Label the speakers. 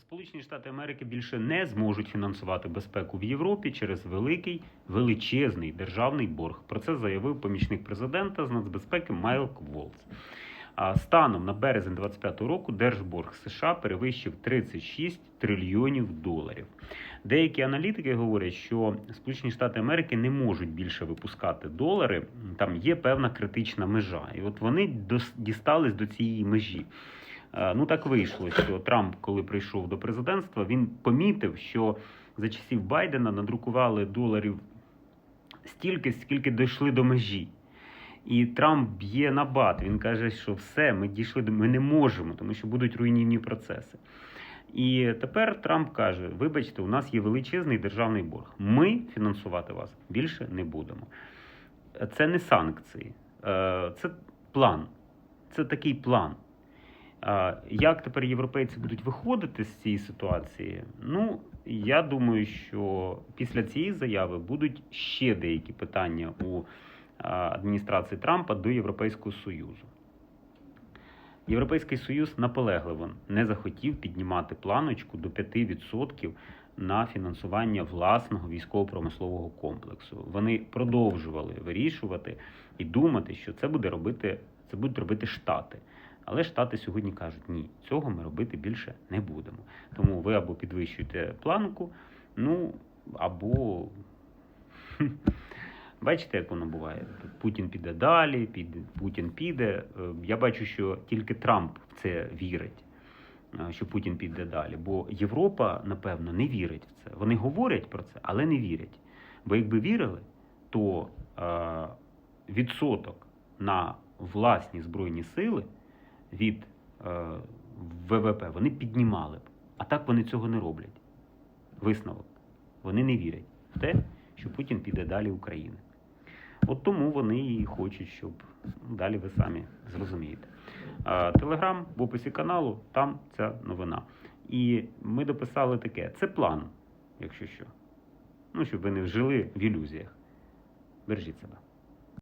Speaker 1: Сполучені Штати Америки більше не зможуть фінансувати безпеку в Європі через великий величезний державний борг. Про це заявив помічник президента з нацбезпеки Майлк Волц. А станом на березень 2025 року держборг США перевищив 36 трильйонів доларів. Деякі аналітики говорять, що Сполучені Штати Америки не можуть більше випускати долари. Там є певна критична межа, і от вони дістались до цієї межі. Е, Ну так вийшло, що Трамп, коли прийшов до президентства, він помітив, що за часів Байдена надрукували доларів стільки, скільки дійшли до межі. І Трамп б'є на бат. Він каже, що все, ми дійшли до ми не можемо, тому що будуть руйнівні процеси. І тепер Трамп каже: вибачте, у нас є величезний державний борг. Ми фінансувати вас більше не будемо. Це не санкції, е, це план. Це такий план. Як тепер європейці будуть виходити з цієї ситуації? Ну, я думаю, що після цієї заяви будуть ще деякі питання у адміністрації Трампа до Європейського Союзу. Європейський Союз наполегливо не захотів піднімати планочку до 5% на фінансування власного військово-промислового комплексу. Вони продовжували вирішувати і думати, що це буде робити, це будуть робити Штати. Але Штати сьогодні кажуть, ні, цього ми робити більше не будемо. Тому ви або підвищуєте планку, ну або бачите, як воно буває. Путін піде далі, піде, Путін піде. Е, Я бачу, що тільки Трамп в це вірить, е, що Путін піде далі. Бо Європа, напевно, не вірить в це. Вони говорять про це, але не вірять. Бо якби вірили, то е, відсоток на власні збройні сили від е, ВВП вони піднімали б. А так вони цього не роблять. Висновок. Вони не вірять в те, що Путін піде далі України. От тому вони і хочуть, щоб далі ви самі зрозумієте. А, Телеграм в описі каналу, там ця новина. І ми дописали таке: це план, якщо що. Ну, щоб ви не жили в ілюзіях. Бережіть себе.